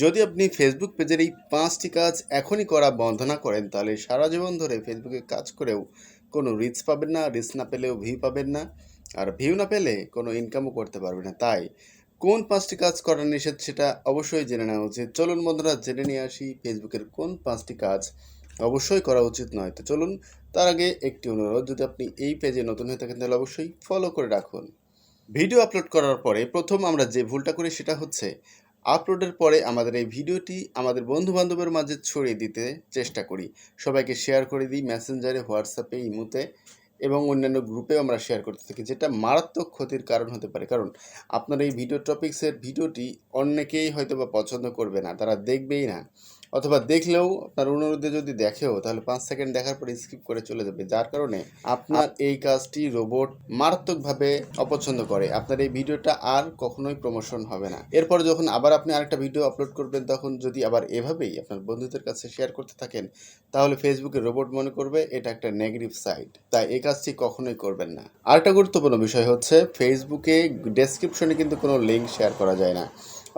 যদি আপনি ফেসবুক পেজের এই পাঁচটি কাজ এখনই করা বন্ধ না করেন, তাহলে সারা জীবন ধরে ফেসবুকে কাজ করেও কোনো রিচ পাবেন না রিচ না পেলেও ভিউ পাবেন না, আর ভিউ না পেলে কোনো ইনকামও করতে পারবেন না। তাই কোন পাঁচটি কাজ করা নিষেধ সেটা অবশ্যই জেনে নেওয়া উচিত। চলুন বন্ধুরা, জেনে নিয়ে আসি ফেসবুকের কোন পাঁচটি কাজ অবশ্যই করা উচিত নয়। তো চলুন, তার আগে একটি অনুরোধ, যদি আপনি এই পেজে নতুন হয়ে থাকেন, তাহলে অবশ্যই ফলো করে রাখুন। ভিডিও আপলোড করার পরে প্রথম আমরা যে ভুলটা করি সেটা হচ্ছে আপলোডের পরে আমাদের এই ভিডিওটি আমাদের বন্ধুবান্ধবের মাঝে ছড়িয়ে দিতে চেষ্টা করি। সবাইকে শেয়ার করে দিই মেসেঞ্জারে হোয়াটসঅ্যাপে ইমুতে এবং অন্যান্য গ্রুপেও আমরা শেয়ার করতে থাকি, যেটা মারাত্মক ক্ষতির কারণ হতে পারে। কারণ আপনার এই ভিডিও টপিক্সের ভিডিওটি অনেকেই হয়তো বা পছন্দ করবে না, তারা দেখবেই না। অথবা দেখলেও আপনার অনুরোধে যদি দেখেও তাহলে পাঁচ সেকেন্ড দেখার পরে স্কিপ করে চলে যাবে। যার কারণে আপনার এই কাজটি রোবট মারাত্মকভাবে অপছন্দ করে। আপনার এই ভিডিওটা আর কখনোই প্রমোশন হবে না। এরপর যখন আবার আপনি আরেকটা ভিডিও আপলোড করবেন তখন যদি আবার এভাবেই আপনার বন্ধুদের কাছে শেয়ার করতে থাকেন তাহলে ফেসবুকে রোবট মনে করবে এটা একটা নেগেটিভ সাইড তাই এই কাজটি কখনোই করবেন না। আরেকটা গুরুত্বপূর্ণ বিষয় হচ্ছে ফেসবুকে ডেসক্রিপশনে কিন্তু কোনো লিঙ্ক শেয়ার করা যায় না।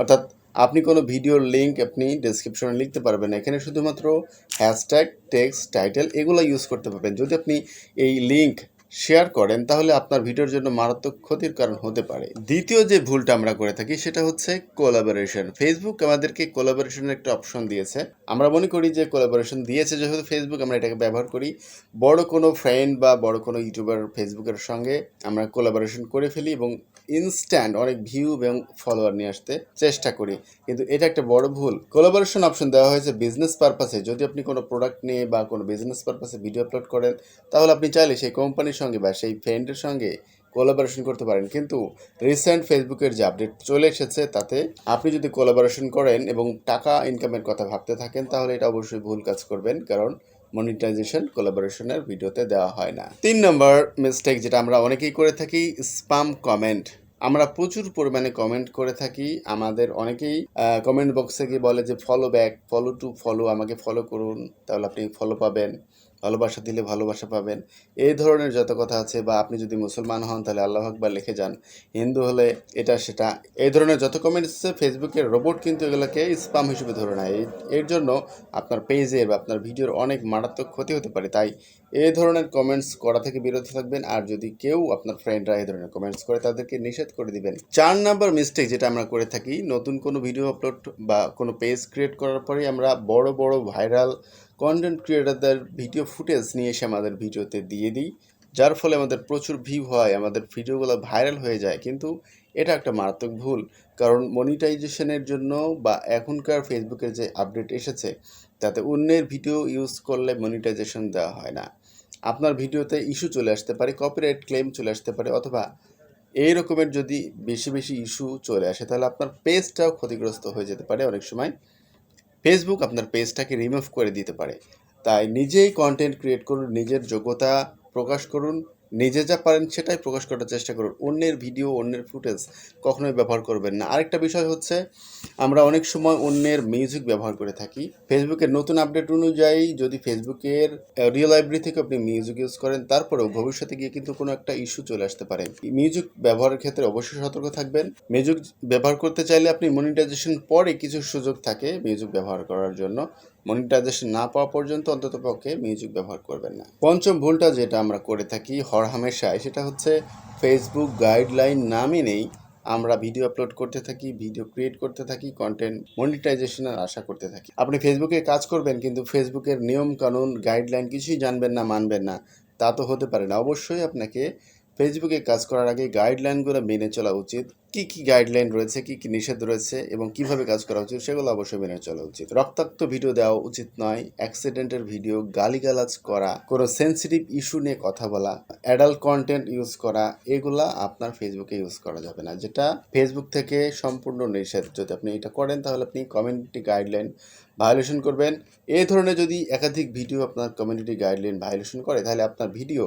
অর্থাৎ আপনি কোনো ভিডিওর লিঙ্ক আপনি ডেসক্রিপশনে লিখতে পারবেন। এখানে শুধুমাত্র হ্যাশট্যাগ টেক্সট টাইটেল এগুলো ইউজ করতে পারবেন। যদি আপনি এই লিঙ্ক শেয়ার করেন, তাহলে আপনার ভিডিওর জন্য মারাত্মক ক্ষতির কারণ হতে পারে। দ্বিতীয় যে ভুলটা আমরা করে থাকি, সেটা হচ্ছে কোলাবোরেশন ফেসবুক আমাদেরকে কোলাবোরেশনের একটা অপশন দিয়েছে। আমরা মনে করি যে কোলাবোরেশন দিয়েছে, যেহেতু ফেসবুক আমরা এটাকে ব্যবহার করি। বড় কোনো ফ্রেন্ড বা বড় কোনো ইউটিউবার ফেসবুকের সঙ্গে আমরা কোলাবোরেশন করে ফেলি এবং ইনস্ট্যান্ট অনেক ভিউ এবং ফলোয়ার নিয়ে আসতে চেষ্টা করি। কিন্তু এটা একটা বড় ভুল। কোলাবোরেশন অপশন দেওয়া হয়েছে বিজনেস পারপাসে যদি আপনি কোনো প্রোডাক্ট নিয়ে বা কোনো বিজনেস পারপাসে ভিডিও আপলোড করেন, তাহলে আপনি চাইলে সেই কোম্পানির সঙ্গে বা সেই ফ্রেন্ডের সঙ্গে কোলাবোরেশন করতে পারেন। কিন্তু রিসেন্ট ফেসবুকের যে আপডেট চলে এসেছে, তাতে আপনি যদি কোলাবোরেশন করেন এবং টাকা ইনকামের কথা ভাবতে থাকেন, তাহলে এটা অবশ্যই ভুল কাজ করবেন। কারণ মনিটাইজেশন কোলাবোরেশনের ভিডিওতে দেওয়া হয় না। তিন নম্বর মিস্টেক যেটা আমরা অনেকেই করে থাকি স্পাম কমেন্ট আমরা প্রচুর পরিমাণে কমেন্ট করে থাকি। আমাদের অনেকেই কমেন্ট বক্সে গিয়ে বলে যে follow back follow to follow আমাকে ফলো করুন, তাহলে আপনি ফলো পাবেন। ভালোবাসা দিলে ভালোবাসা পাবেন। এই ধরনের যত কথা আছে বা আপনি যদি মুসলমান হন, তাহলে আল্লাহ আকবার লিখে যান। হিন্দু হলে এটা সেটা। এই ধরনের যত কমেন্টস ফেসবুকের রোবট কিন্তু এগুলোকে স্পাম হিসেবে ধরে নেয়। এর জন্য আপনার পেজে বা আপনার ভিডিওর অনেক মারাত্মক ক্ষতি হতে পারে। তাই এই ধরনের কমেন্টস করা থেকে বিরত থাকবেন। আর যদি কেউ আপনার ফ্রেন্ডরা এই ধরনের কমেন্টস করে, তাদেরকে নিষেধ করে দিবেন। চার নাম্বার মিস্টেক যেটা আমরা করে থাকি, নতুন কোনো ভিডিও আপলোড বা কোনো পেজ ক্রিয়েট করার পরে আমরা বড় বড় ভাইরাল কন্টেন্ট ক্রিয়েটারদের ভিডিও ফুটেজ নিয়ে এসে আমাদের ভিডিওতে দিয়ে দিই, যার ফলে আমাদের প্রচুর ভিউ হয়, আমাদের ভিডিওগুলো ভাইরাল হয়ে যায়। কিন্তু এটা একটা মারাত্মক ভুল, কারণ মনিটাইজেশনের জন্য বা এখনকার ফেসবুকের যে আপডেট এসেছে, তাতে অন্যের ভিডিও ইউজ করলে মনিটাইজেশন দেওয়া হয় না। আপনার ভিডিওতে ইস্যু চলে আসতে পারে কপিরাইট ক্লেম চলে আসতে পারে, অথবা এই রকমের যদি বেশি বেশি ইস্যু চলে আসে, তাহলে আপনার পেজটাও ক্ষতিগ্রস্ত হয়ে যেতে পারে অনেক সময়। ফেসবুক আপনার পেজটাকে রিমুভ করে দিতে পারে। তাই নিজেই কন্টেন্ট ক্রিয়েট করুন, নিজের যোগ্যতা প্রকাশ করুন নিজে যা পারেন সেটাই প্রকাশ করার চেষ্টা করুন। অন্যের ভিডিও, অন্যের ফুটেজ কখনোই ব্যবহার করবেন না। আরেকটা বিষয় হচ্ছে, আমরা অনেক সময় অন্যের মিউজিক ব্যবহার করে থাকি। ফেসবুকের নতুন আপডেট অনুযায়ী যদি ফেসবুকের অডিও লাইব্রেরি থেকে আপনি মিউজিক ইউজ করেন, তারপরেও ভবিষ্যতে গিয়ে কিন্তু কোনো একটা ইস্যু চলে আসতে পারে। মিউজিক ব্যবহারের ক্ষেত্রে অবশ্যই সতর্ক থাকবেন। মিউজিক ব্যবহার করতে চাইলে আপনি মনিটাইজেশন পরে কিছু সুযোগ থাকে মিউজিক ব্যবহার করার জন্য। মনিটাইজেশন না পাওয়া পর্যন্ত অন্তত পক্ষে মিউজিক ব্যবহার করবেন না। পঞ্চম ভুলটা যেটা আমরা করে থাকি হরহামেশায় সেটা হচ্ছে ফেসবুক গাইডলাইন না মেনেই আমরা ভিডিও আপলোড করতে থাকি ভিডিও ক্রিয়েট করতে থাকি কন্টেন্ট মনিটাইজেশনের আশা করতে থাকি। আপনি ফেসবুকে কাজ করবেন কিন্তু ফেসবুকের নিয়ম কানুন গাইডলাইন কিছুই জানবেন না, মানবেন না, তা তো হতে পারে না। অবশ্যই আপনাকে ফেসবুকে কাজ করার আগে গাইডলাইনগুলো মেনে চলা উচিত। কি কি গাইডলাইন রয়েছে, কি কি নিষেধ রয়েছে এবং কীভাবে কাজ করা উচিত সেগুলো অবশ্যই মেনে চলা উচিত। রক্তাক্ত ভিডিও দেওয়া উচিত নয়, অ্যাক্সিডেন্টের ভিডিও, গালিগালাজ করা, কোনো সেন্সিটিভ ইস্যু নিয়ে কথা বলা অ্যাডাল্ট কন্টেন্ট ইউজ করা, এগুলা আপনার ফেসবুকে ইউজ করা যাবে না। যেটা ফেসবুক থেকে সম্পূর্ণ নিষেধ। যদি আপনি এটা করেন তাহলে আপনি কমিউনিটি গাইডলাইন ভায়োলেশন করবেন। এই ধরনের যদি একাধিক ভিডিও আপনার কমিউনিটি গাইডলাইন ভায়োলেশন করে, তাহলে আপনার ভিডিও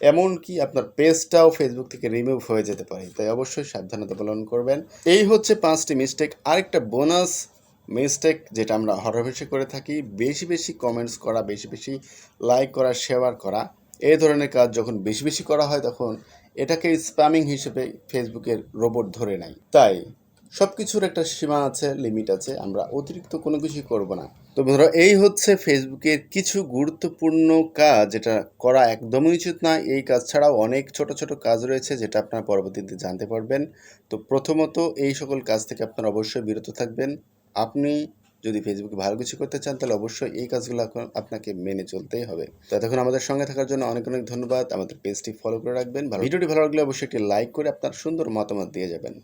এমনকি আপনার পেজটাও ফেসবুক থেকে রিমুভ হয়ে যেতে পারে। তাই অবশ্যই সাবধানতা পালন করবেন। এই হচ্ছে পাঁচটি মিস্টেক আরেকটা বোনাস মিস্টেক যেটা আমরা হরভেসে করে থাকি। বেশি বেশি কমেন্টস করা, বেশি বেশি লাইক করা শেয়ার করা। এই ধরনের কাজ যখন বেশি বেশি করা হয় তখন এটাকে স্প্যামিং হিসেবে ফেসবুকের রোবট ধরে নেয়। তাই সব কিছুর একটা সীমা আছে লিমিট আছে, আমরা অতিরিক্ত কোনো কিছুই করব না। তো ধরো, এই হচ্ছে ফেসবুকের কিছু গুরুত্বপূর্ণ কাজ যেটা করা একদমই উচিত না এই কাজ ছাড়াও অনেক ছোট ছোট কাজ রয়েছে যেটা আপনারা পরবর্তীতে জানতে পারবেন। তো প্রথমত, এই সকল কাজ থেকে আপনারা অবশ্যই বিরত থাকবেন। আপনি যদি ফেসবুকে ভালো কিছু করতে চান, তাহলে অবশ্যই এই কাজগুলো এখন- আপনাকে মেনে চলতেই হবে। তো এতক্ষণ আমাদের সঙ্গে থাকার জন্য অনেক অনেক ধন্যবাদ। আমাদের পেজটি ফলো করে রাখবেন। ভিডিওটি ভালো লাগলে অবশ্যই একটি লাইক করে আপনার সুন্দর মতামত দিয়ে যাবেন।